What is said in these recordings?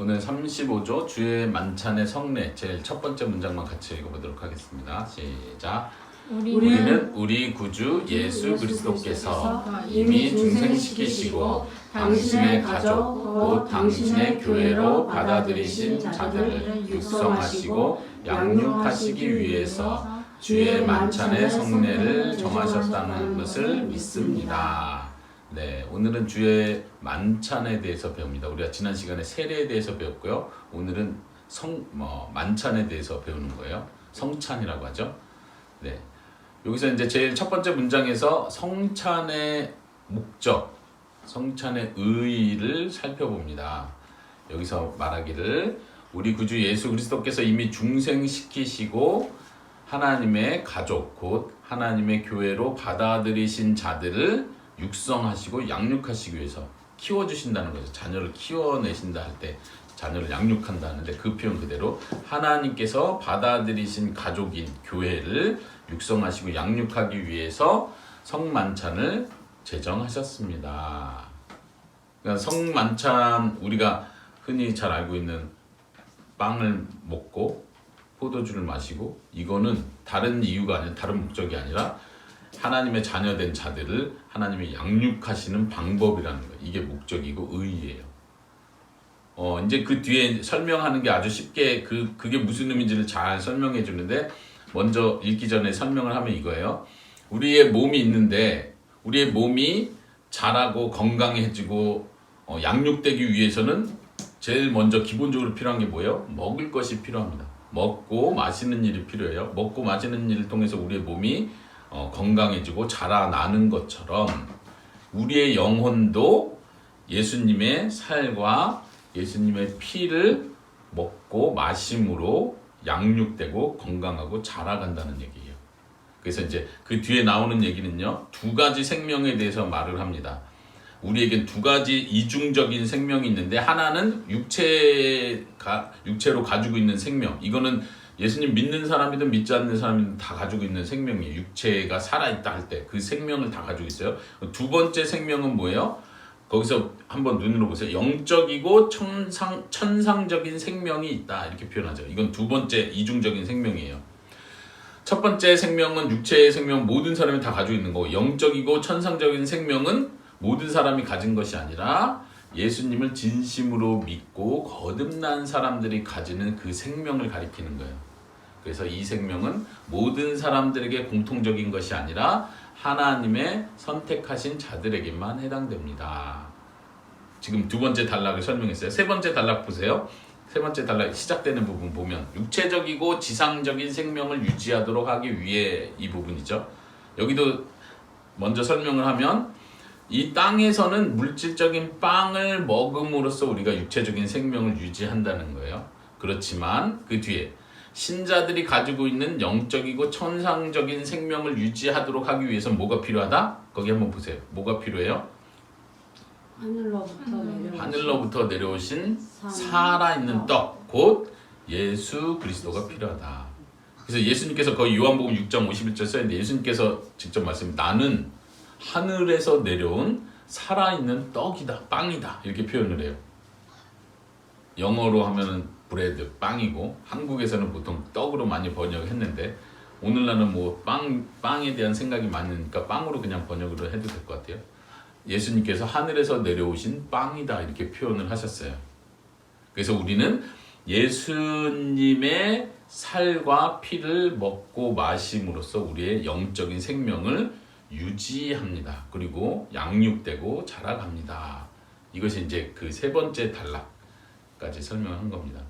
오늘 35조 주의 만찬의 성례 제일 첫 번째 문장만 같이 읽어보도록 하겠습니다. 시작. 우리는 우리 구주 예수 그리스도께서 이미 중생시키시고 당신의 가족 곧 당신의 교회로 받아들이신 자들을 육성하시고 양육하시기 위해서 주의 만찬의 성례를 정하셨다는 것을 믿습니다. 네, 오늘은 주의 만찬에 대해서 배웁니다. 우리가 지난 시간에 세례에 대해서 배웠고요. 오늘은 성, 뭐, 만찬에 대해서 배우는 거예요. 성찬이라고 하죠. 네. 여기서 이제 제일 첫 번째 문장에서 성찬의 목적, 성찬의 의의를 살펴봅니다. 여기서 말하기를 우리 구주 예수 그리스도께서 이미 중생시키시고 하나님의 가족 곧 하나님의 교회로 받아들이신 자들을 육성하시고 양육하시기 위해서 키워 주신다는 거죠. 자녀를 키워내신다 할 때 자녀를 양육한다는데 그 표현 그대로 하나님께서 받아들이신 가족인 교회를 육성하시고 양육하기 위해서 성만찬을 제정하셨습니다. 그러니까 성만찬 우리가 흔히 잘 알고 있는 빵을 먹고 포도주를 마시고 이거는 다른 이유가 아니라 다른 목적이 아니라 하나님의 자녀된 자들을 하나님이 양육하시는 방법이라는 거예요. 이게 목적이고 의의예요. 어 이제 그 뒤에 설명하는 게 아주 쉽게 그 그게 무슨 의미인지를 잘 설명해 주는데 먼저 읽기 전에 설명을 하면 이거예요. 우리의 몸이 있는데 우리의 몸이 자라고 건강해지고 어, 양육되기 위해서는 제일 먼저 기본적으로 필요한 게 뭐예요? 먹을 것이 필요합니다. 먹고 마시는 일이 필요해요. 먹고 마시는 일을 통해서 우리의 몸이 어, 건강해지고 자라나는 것처럼 우리의 영혼도 예수님의 살과 예수님의 피를 먹고 마심으로 양육되고 건강하고 자라간다는 얘기예요. 그래서 이제 그 뒤에 나오는 얘기는요, 두 가지 생명에 대해서 말을 합니다. 우리에겐 두 가지 이중적인 생명이 있는데 하나는 육체가 육체로 가지고 있는 생명. 이거는 예수님 믿는 사람이든 믿지 않는 사람이든 다 가지고 있는 생명이에요. 육체가 살아 있다 할 때 그 생명을 다 가지고 있어요. 두 번째 생명은 뭐예요? 거기서 한번 눈으로 보세요. 영적이고 천상 천상적인 생명이 있다 이렇게 표현하죠. 이건 두 번째 이중적인 생명이에요. 첫 번째 생명은 육체의 생명 모든 사람이 다 가지고 있는 거고 영적이고 천상적인 생명은 모든 사람이 가진 것이 아니라 예수님을 진심으로 믿고 거듭난 사람들이 가지는 그 생명을 가리키는 거예요. 그래서 이 생명은 모든 사람들에게 공통적인 것이 아니라 하나님의 선택하신 자들에게만 해당됩니다. 지금 두 번째 단락을 설명했어요. 세 번째 단락 보세요. 세 번째 단락 시작되는 부분 보면 육체적이고 지상적인 생명을 유지하도록 하기 위해 이 부분이죠. 여기도 먼저 설명을 하면 이 땅에서는 물질적인 빵을 먹음으로써 우리가 육체적인 생명을 유지한다는 거예요. 그렇지만 그 뒤에 신자들이 가지고 있는 영적이고 천상적인 생명을 유지하도록 하기 위해서 뭐가 필요하다? 거기 한번 보세요. 뭐가 필요해요? 하늘로부터 내려 하늘로부터 내려오신 살아있는 떡, 곧 예수 그리스도가 필요하다. 그래서 예수님께서 거의 요한복음 6장 51절 써있는데 예수님께서 직접 말씀 나는 하늘에서 내려온 살아있는 떡이다, 빵이다 이렇게 표현을 해요. 영어로 하면은 브레드, 빵이고 한국에서는 보통 떡으로 많이 번역했는데 오늘날은 뭐 빵, 빵에 대한 생각이 많으니까 빵으로 그냥 번역을 해도 될 것 같아요. 예수님께서 하늘에서 내려오신 빵이다 이렇게 표현을 하셨어요. 그래서 우리는 예수님의 살과 피를 먹고 마심으로써 우리의 영적인 생명을 유지합니다. 그리고 양육되고 자라갑니다. 이것이 이제 그 세 번째 단락까지 설명한 겁니다.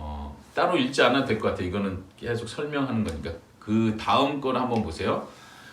어, 따로 읽지 않아도 될 것 같아요. 이거는 계속 설명하는 거니까 그 다음 걸 한번 보세요.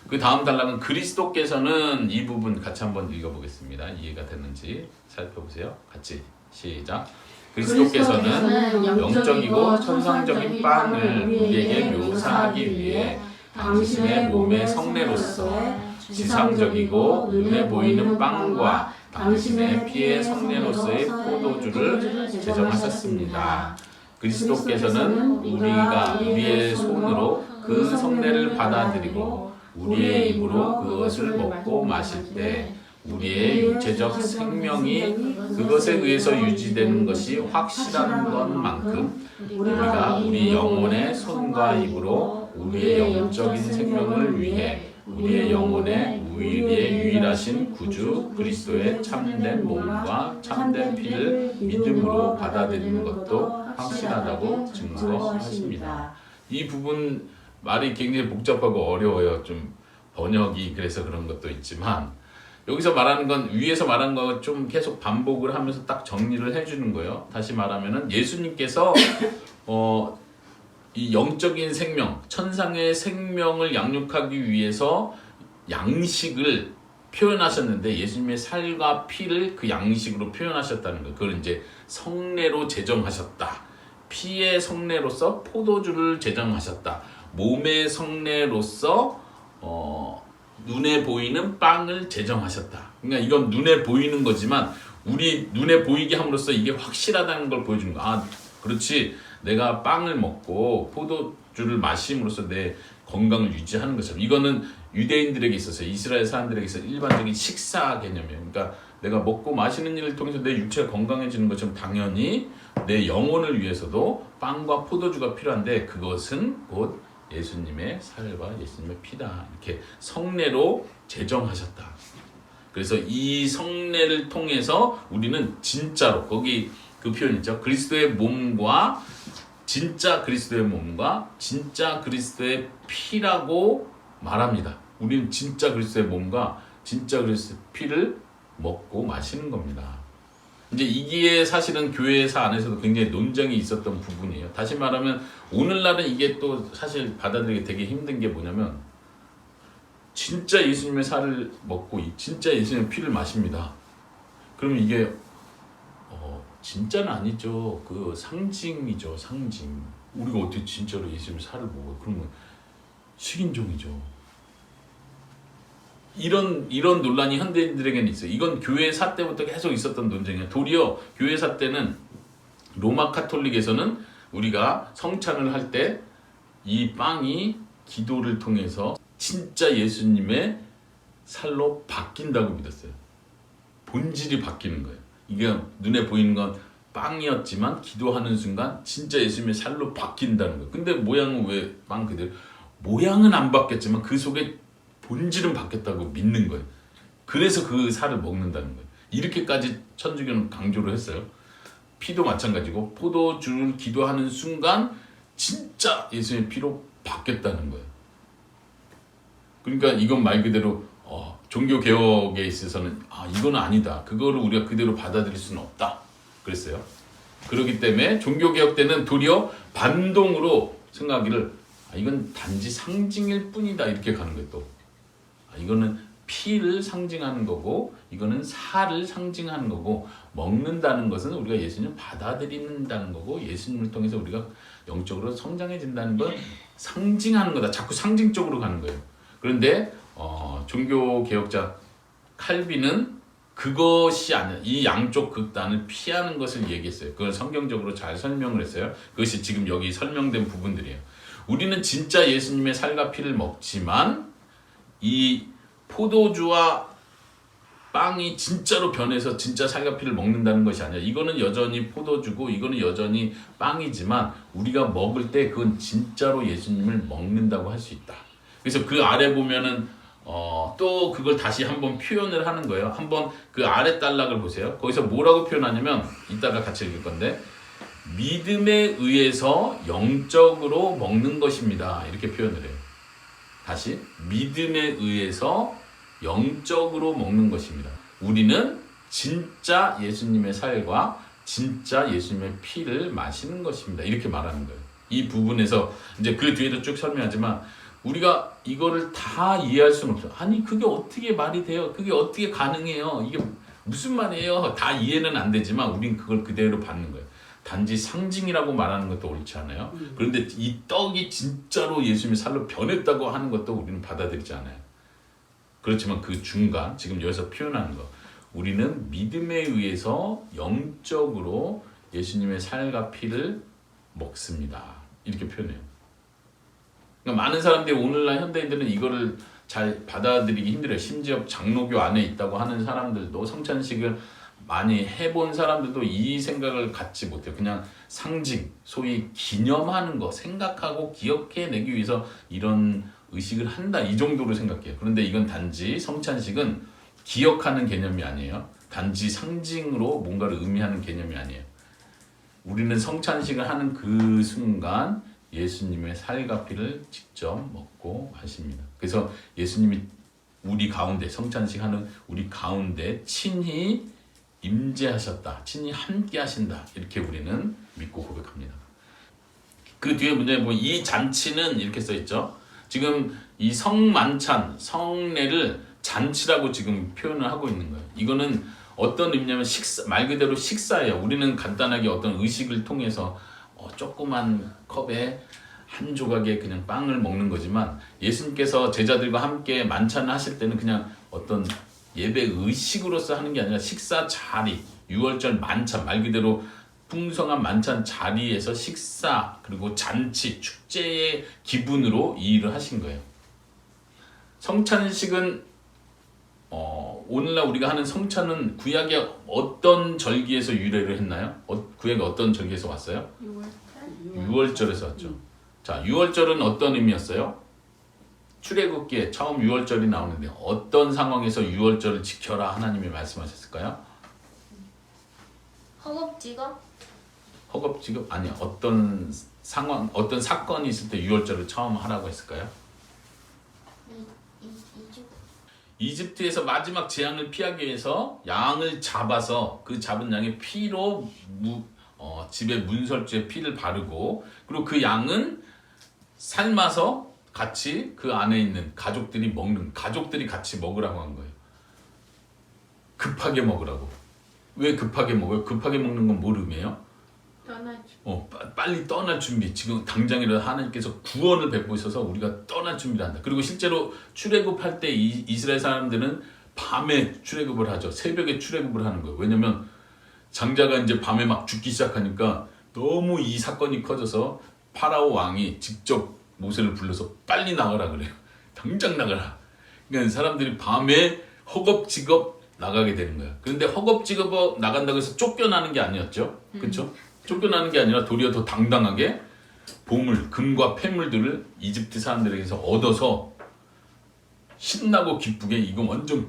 그 다음 단락은 그리스도께서는 이 부분 같이 한번 읽어보겠습니다. 이해가 됐는지 살펴보세요. 같이 시작. 그리스도께서는 영적이고 천상적인 빵을 우리에게 묘사하기 위해 당신의 몸의 성례로서 지상적이고 눈에 보이는 빵과 당신의 피의 성례로서의 포도주를 제정하셨습니다. 그리스도께서는 우리가 우리의 손으로 그 성례를 받아들이고 우리의 입으로 그것을 먹고 마실 때 우리의 육체적 생명이 그것에 의해서 유지되는 것이 확실한 것만큼 우리가 우리 영혼의 손과 입으로 우리의 영적인 생명을 위해 우리의 영혼의 우리의 유일하신 구주 그리스도의 참된 몸과 참된 피를 믿음으로 받아들이는 것도 확실하다고 증거하십니다. 이 부분 말이 굉장히 복잡하고 어려워요. 좀 번역이 그래서 그런 것도 있지만 여기서 말하는 건 위에서 말한 거 좀 계속 반복을 하면서 딱 정리를 해주는 거예요. 다시 말하면은 예수님께서 어, 이 영적인 생명, 천상의 생명을 양육하기 위해서 양식을 표현하셨는데 예수님의 살과 피를 그 양식으로 표현하셨다는 거. 그걸 이제 성례로 제정하셨다. 피의 성례로서 포도주를 제정하셨다. 몸의 성례로서 어, 눈에 보이는 빵을 제정하셨다. 그러니까 이건 눈에 보이는 거지만 우리 눈에 보이게 함으로써 이게 확실하다는 걸 보여주는 거. 아, 그렇지. 내가 빵을 먹고 포도주를 마심으로써 내 건강을 유지하는 것처럼 이거는 유대인들에게 있어서 이스라엘 사람들에게 있어 일반적인 식사 개념이에요. 그러니까 내가 먹고 마시는 일을 통해서 내 육체가 건강해지는 것처럼 당연히 내 영혼을 위해서도 빵과 포도주가 필요한데 그것은 곧 예수님의 살과 예수님의 피다. 이렇게 성례로 제정하셨다. 그래서 이 성례를 통해서 우리는 진짜로 거기 그 표현 있죠. 그리스도의 몸과 진짜 그리스도의 몸과 진짜 그리스도의 피라고 말합니다. 우리는 진짜 그리스도의 몸과 진짜 그리스도의 피를 먹고 마시는 겁니다. 이제 이게 사실은 교회사 안에서도 굉장히 논쟁이 있었던 부분이에요. 다시 말하면 오늘날은 이게 또 사실 받아들이기 되게 힘든 게 뭐냐면 진짜 예수님의 살을 먹고 이- 진짜 예수님의 피를 마십니다. 그러면 이게 어, 진짜는 아니죠. 그 상징이죠, 상징. 우리가 어떻게 진짜로 예수님의 살을 먹어요? 그러면 식인종이죠. 이런 이런 논란이 현대인들에게는 있어요. 이건 교회사 때부터 계속 있었던 논쟁이에요. 도리어 교회사 때는 로마 카톨릭에서는 우리가 성찬을 할 때 이 빵이 기도를 통해서 진짜 예수님의 살로 바뀐다고 믿었어요. 본질이 바뀌는 거예요. 이게 눈에 보이는 건 빵이었지만 기도하는 순간 진짜 예수님의 살로 바뀐다는 거예요. 근데 모양은 왜 빵 그대로? 모양은 안 바뀌었지만 그 속에 본질은 바뀌었다고 믿는 거예요. 그래서 그 살을 먹는다는 거예요. 이렇게까지 천주교는 강조를 했어요. 피도 마찬가지고 포도주를 기도하는 순간 진짜 예수님의 피로 바뀌었다는 거예요. 그러니까 이건 말 그대로 어, 종교 개혁에 있어서는 아 이거는 아니다. 그거를 우리가 그대로 받아들일 수는 없다. 그랬어요. 그렇기 때문에 종교 개혁 때는 도리어 반동으로 생각하기를 아, 이건 단지 상징일 뿐이다 이렇게 가는 거예요. 또 아, 이거는 피를 상징하는 거고 이거는 살을 상징하는 거고 먹는다는 것은 우리가 예수님을 받아들인다는 거고 예수님을 통해서 우리가 영적으로 성장해진다는 건 상징하는 거다. 자꾸 상징적으로 가는 거예요. 그런데 어, 종교 개혁자 칼빈은 그것이 아니야. 이 양쪽 극단을 피하는 것을 얘기했어요. 그걸 성경적으로 잘 설명을 했어요. 그것이 지금 여기 설명된 부분들이에요. 우리는 진짜 예수님의 살과 피를 먹지만 이 포도주와 빵이 진짜로 변해서 진짜 살과 피를 먹는다는 것이 아니야. 이거는 여전히 포도주고 이거는 여전히 빵이지만 우리가 먹을 때 그건 진짜로 예수님을 먹는다고 할 수 있다. 그래서 그 아래 보면은 어, 또 그걸 다시 한번 표현을 하는 거예요. 한번 그 아래 단락을 보세요. 거기서 뭐라고 표현하냐면 이따가 같이 읽을 건데 믿음에 의해서 영적으로 먹는 것입니다. 이렇게 표현을 해요. 다시 믿음에 의해서 영적으로 먹는 것입니다. 우리는 진짜 예수님의 살과 진짜 예수님의 피를 마시는 것입니다. 이렇게 말하는 거예요. 이 부분에서 이제 그 뒤에도 쭉 설명하지만 우리가 이거를 다 이해할 수는 없어요. 아니 그게 어떻게 말이 돼요? 그게 어떻게 가능해요? 이게 무슨 말이에요? 다 이해는 안 되지만 우린 그걸 그대로 받는 거예요. 단지 상징이라고 말하는 것도 옳지 않아요. 그런데 이 떡이 진짜로 예수님의 살로 변했다고 하는 것도 우리는 받아들이지 않아요. 그렇지만 그 중간 지금 여기서 표현하는 거 우리는 믿음에 의해서 영적으로 예수님의 살과 피를 먹습니다. 이렇게 표현해요. 그러니까 많은 사람들이 오늘날 현대인들은 이거를 잘 받아들이기 힘들어요. 심지어 장로교 안에 있다고 하는 사람들도 성찬식을 많이 해본 사람들도 이 생각을 갖지 못해요. 그냥 상징, 소위 기념하는 거, 생각하고 기억해내기 위해서 이런 의식을 한다. 이 정도로 생각해요. 그런데 이건 단지 성찬식은 기억하는 개념이 아니에요. 단지 상징으로 뭔가를 의미하는 개념이 아니에요. 우리는 성찬식을 하는 그 순간 예수님의 살과 피를 직접 먹고 마십니다. 그래서 예수님이 우리 가운데 성찬식 하는 우리 가운데 친히 임재하셨다. 친히 함께 하신다. 이렇게 우리는 믿고 고백합니다. 그 뒤에 문제 보면 이 잔치는 이렇게 써 있죠. 지금 이 성만찬, 성례를 잔치라고 지금 표현을 하고 있는 거예요. 이거는 어떤 의미냐면 식사 말 그대로 식사예요. 우리는 간단하게 어떤 의식을 통해서 어, 조그만 컵에 한 조각의 그냥 빵을 먹는 거지만 예수님께서 제자들과 함께 만찬을 하실 때는 그냥 어떤 예배 의식으로서 하는 게 아니라 식사 자리, 유월절 만찬 말 그대로 풍성한 만찬 자리에서 식사 그리고 잔치 축제의 기분으로 이 일을 하신 거예요. 성찬식은 어, 오늘날 우리가 하는 성찬은 구약의 어떤 절기에서 유래를 했나요? 어, 구약의 어떤 절기에서 왔어요? 6월절에서 왔죠. 자, 6월절은 어떤 의미였어요? 출애굽기에 처음 6월절이 나오는데 어떤 상황에서 6월절을 지켜라 하나님이 말씀하셨을까요? 허겁지겁 허겁지겁 아니 어떤 상황 어떤 사건이 있을 때 6월절을 처음 하라고 했을까요? 이집트에서 마지막 재앙을 피하기 위해서 양을 잡아서 그 잡은 양의 피로 무, 어, 집에 문설주에 피를 바르고 그리고 그 양은 삶아서 같이 그 안에 있는 가족들이 먹는 가족들이 같이 먹으라고 한 거예요. 급하게 먹으라고. 왜 급하게 먹어요? 급하게 먹는 건 뭘 의미해요? 떠나죠. 어, 빠- 빨리 떠날 준비. 지금 당장이라도 하나님께서 구원을 베푸셔서 우리가 떠날 준비를 한다. 그리고 실제로 출애굽할 때 이, 이스라엘 사람들은 밤에 출애굽을 하죠. 새벽에 출애굽을 하는 거예요. 왜냐면 장자가 이제 밤에 막 죽기 시작하니까 너무 이 사건이 커져서 파라오 왕이 직접 모세를 불러서 빨리 나가라 그래요. 당장 나가라. 그러니까 사람들이 밤에 허겁지겁 나가게 되는 거야. 그런데 허겁지겁 나간다고 해서 쫓겨나는 게 아니었죠. 그렇죠? 쫓겨나는 게 아니라 도리어 더 당당하게 보물, 금과 폐물들을 이집트 사람들에게서 얻어서 신나고 기쁘게 이거 완전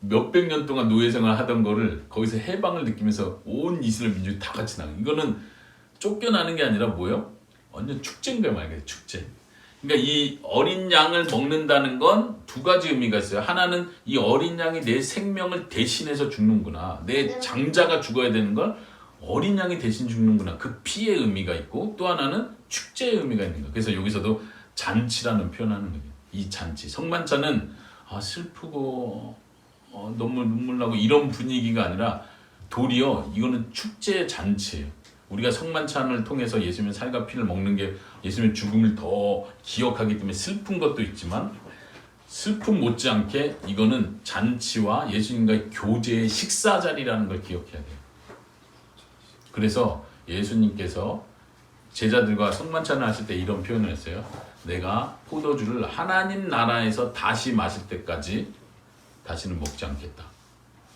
몇백 년 동안 노예 생활 하던 거를 거기서 해방을 느끼면서 온 이스라엘 민족이 다 같이 나가. 이거는 쫓겨나는 게 아니라 뭐예요? 완전 축제인 거야 말 그대로 축제. 그러니까 이 어린 양을 먹는다는 건 두 가지 의미가 있어요. 하나는 이 어린 양이 내 생명을 대신해서 죽는구나. 내 장자가 죽어야 되는 걸 어린 양이 대신 죽는구나. 그 피의 의미가 있고 또 하나는 축제의 의미가 있는 거예요. 그래서 여기서도 잔치라는 표현하는 거예요. 이 잔치. 성만찬은 아, 슬프고 어, 너무 눈물 나고 이런 분위기가 아니라 도리어 이거는 축제의 잔치예요. 우리가 성만찬을 통해서 예수님의 살과 피를 먹는 게 예수님의 죽음을 더 기억하기 때문에 슬픈 것도 있지만 슬픔 못지않게 이거는 잔치와 예수님과의 교제의 식사 자리라는 걸 기억해야 돼요. 그래서 예수님께서 제자들과 성만찬을 하실 때 이런 표현을 했어요. 내가 포도주를 하나님 나라에서 다시 마실 때까지 다시는 먹지 않겠다.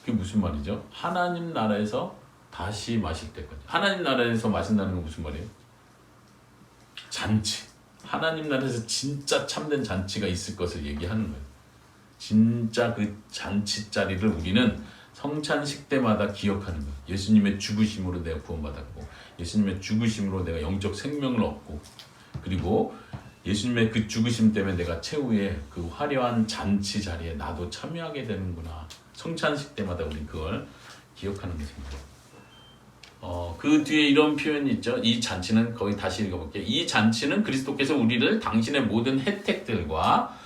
그게 무슨 말이죠? 하나님 나라에서 다시 마실 때까지. 하나님 나라에서 마신다는 건 무슨 말이에요? 잔치. 하나님 나라에서 진짜 참된 잔치가 있을 것을 얘기하는 거예요. 진짜 그 잔치 자리를 우리는 성찬식 때마다 기억하는 거예요. 예수님의 죽으심으로 내가 구원받았고, 예수님의 죽으심으로 내가 영적 생명을 얻고, 그리고 예수님의 그 죽으심 때문에 내가 최후의 그 화려한 잔치 자리에 나도 참여하게 되는구나. 성찬식 때마다 우리 그걸 기억하는 것입니다. 어, 그 뒤에 이런 표현이 있죠. 이 잔치는 거기 다시 읽어볼게요. 이 잔치는 그리스도께서 우리를 당신의 모든 혜택들과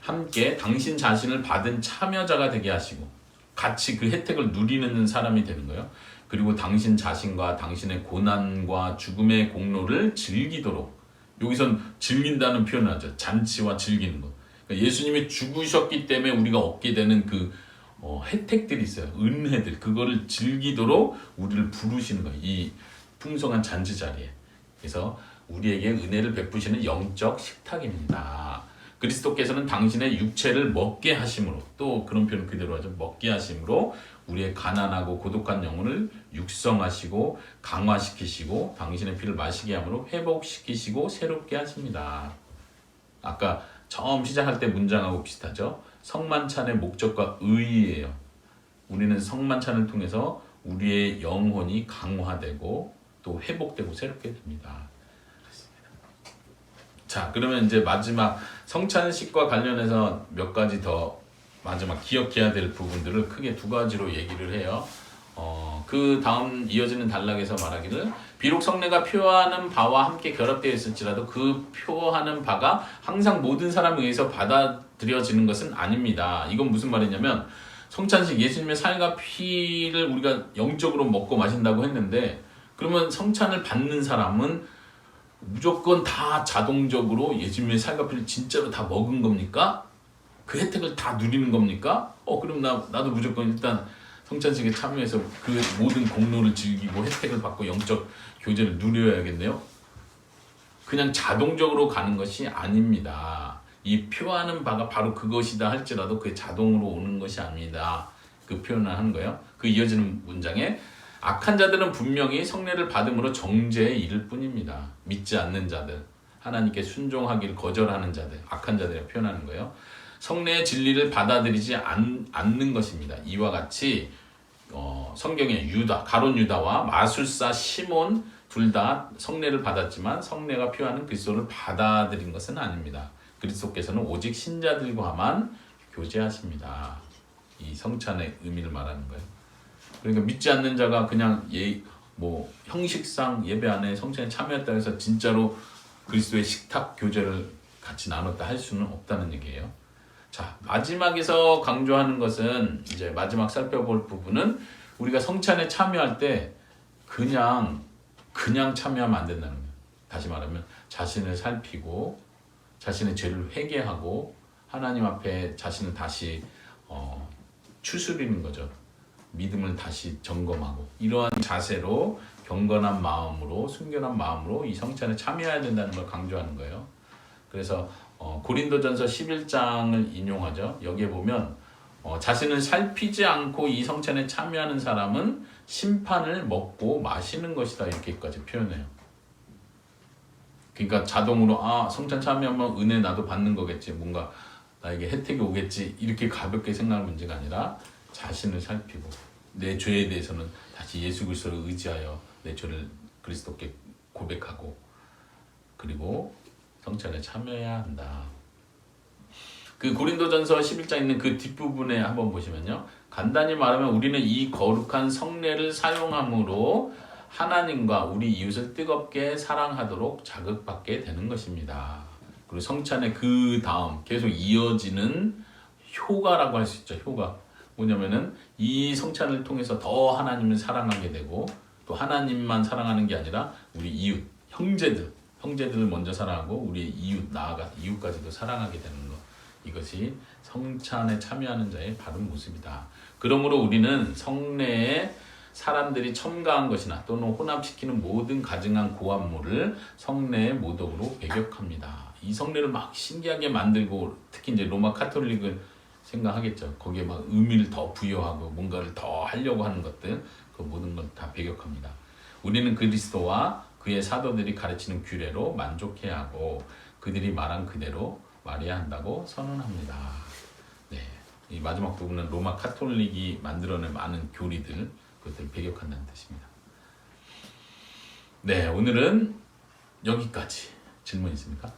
함께 당신 자신을 받은 참여자가 되게 하시고 같이 그 혜택을 누리는 사람이 되는 거예요. 그리고 당신 자신과 당신의 고난과 죽음의 공로를 즐기도록 여기선 즐긴다는 표현을 하죠. 잔치와 즐기는 것. 그러니까 예수님이 죽으셨기 때문에 우리가 얻게 되는 그 어, 혜택들이 있어요. 은혜들. 그거를 즐기도록 우리를 부르시는 거예요. 이 풍성한 잔치 자리에. 그래서 우리에게 은혜를 베푸시는 영적 식탁입니다. 그리스도께서는 당신의 육체를 먹게 하심으로 또 그런 표현 그대로 하죠. 먹게 하심으로 우리의 가난하고 고독한 영혼을 육성하시고 강화시키시고 당신의 피를 마시게 함으로 회복시키시고 새롭게 하십니다. 아까 처음 시작할 때 문장하고 비슷하죠. 성만찬의 목적과 의의예요. 우리는 성만찬을 통해서 우리의 영혼이 강화되고 또 회복되고 새롭게 됩니다. 자, 그러면 이제 마지막 성찬식과 관련해서 몇 가지 더 마지막 기억해야 될 부분들을 크게 두 가지로 얘기를 해요. 어, 그 다음 이어지는 단락에서 말하기를 비록 성례가 표하는 바와 함께 결합되어 있을지라도 그 표하는 바가 항상 모든 사람에 의해서 받아 들여지는 것은 아닙니다. 이건 무슨 말이냐면 성찬식 예수님의 살과 피를 우리가 영적으로 먹고 마신다고 했는데 그러면 성찬을 받는 사람은 무조건 다 자동적으로 예수님의 살과 피를 진짜로 다 먹은 겁니까? 그 혜택을 다 누리는 겁니까? 어 그럼 나 나도 무조건 일단 성찬식에 참여해서 그 모든 공로를 즐기고 혜택을 받고 영적 교제를 누려야겠네요. 그냥 자동적으로 가는 것이 아닙니다. 이 표하는 바가 바로 그것이다 할지라도 그게 자동으로 오는 것이 아닙니다. 그 표현을 하는 거예요. 그 이어지는 문장에 악한 자들은 분명히 성례를 받음으로 정죄에 이를 뿐입니다. 믿지 않는 자들, 하나님께 순종하기를 거절하는 자들, 악한 자들을 표현하는 거예요. 성례의 진리를 받아들이지 않, 않는 것입니다. 이와 같이 어, 성경에 유다, 가론 유다와 마술사 시몬 둘 다 성례를 받았지만 성례가 표하는 그리스도를 받아들인 것은 아닙니다. 그리스도께서는 오직 신자들과만 교제하십니다. 이 성찬의 의미를 말하는 거예요. 그러니까 믿지 않는 자가 그냥 예, 뭐 형식상 예배 안에 성찬에 참여했다 해서 진짜로 그리스도의 식탁 교제를 같이 나눴다 할 수는 없다는 얘기예요. 자, 마지막에서 강조하는 것은 이제 마지막 살펴볼 부분은 우리가 성찬에 참여할 때 그냥 그냥 참여하면 안 된다는 거예요. 다시 말하면 자신을 살피고 자신의 죄를 회개하고 하나님 앞에 자신을 다시 어, 추스리는 거죠. 믿음을 다시 점검하고 이러한 자세로 경건한 마음으로 순결한 마음으로 이 성찬에 참여해야 된다는 걸 강조하는 거예요. 그래서 어, 고린도전서 11장을 인용하죠. 여기에 보면 어, 자신을 살피지 않고 이 성찬에 참여하는 사람은 심판을 먹고 마시는 것이다 이렇게까지 표현해요. 그러니까 자동으로 아 성찬 참여하면 은혜 나도 받는 거겠지 뭔가 나에게 혜택이 오겠지 이렇게 가볍게 생각할 문제가 아니라 자신을 살피고 내 죄에 대해서는 다시 예수 그리스도를 의지하여 내 죄를 그리스도께 고백하고 그리고 성찬에 참여해야 한다. 그 고린도전서 11장 있는 그 뒷부분에 한번 보시면요. 간단히 말하면 우리는 이 거룩한 성례를 사용함으로 하나님과 우리 이웃을 뜨겁게 사랑하도록 자극받게 되는 것입니다. 그리고 성찬의 그 다음 계속 이어지는 효과라고 할 수 있죠. 효과. 뭐냐면은 이 성찬을 통해서 더 하나님을 사랑하게 되고 또 하나님만 사랑하는 게 아니라 우리 이웃, 형제들, 형제들을 먼저 사랑하고 우리 이웃 나아가 이웃까지도 사랑하게 되는 것. 이것이 성찬에 참여하는 자의 바른 모습이다. 그러므로 우리는 성례에 사람들이 첨가한 것이나 또는 혼합시키는 모든 가증한 고함물을 성례의 모독으로 배격합니다. 이 성례를 막 신기하게 만들고 특히 이제 로마 카톨릭을 생각하겠죠. 거기에 막 의미를 더 부여하고 뭔가를 더 하려고 하는 것들 그 모든 걸 다 배격합니다. 우리는 그리스도와 그의 사도들이 가르치는 규례로 만족해야 하고 그들이 말한 그대로 말해야 한다고 선언합니다. 네, 이 마지막 부분은 로마 카톨릭이 만들어낸 많은 교리들 그것들을 배격한다는 뜻입니다. 네, 오늘은 여기까지 질문 있습니까?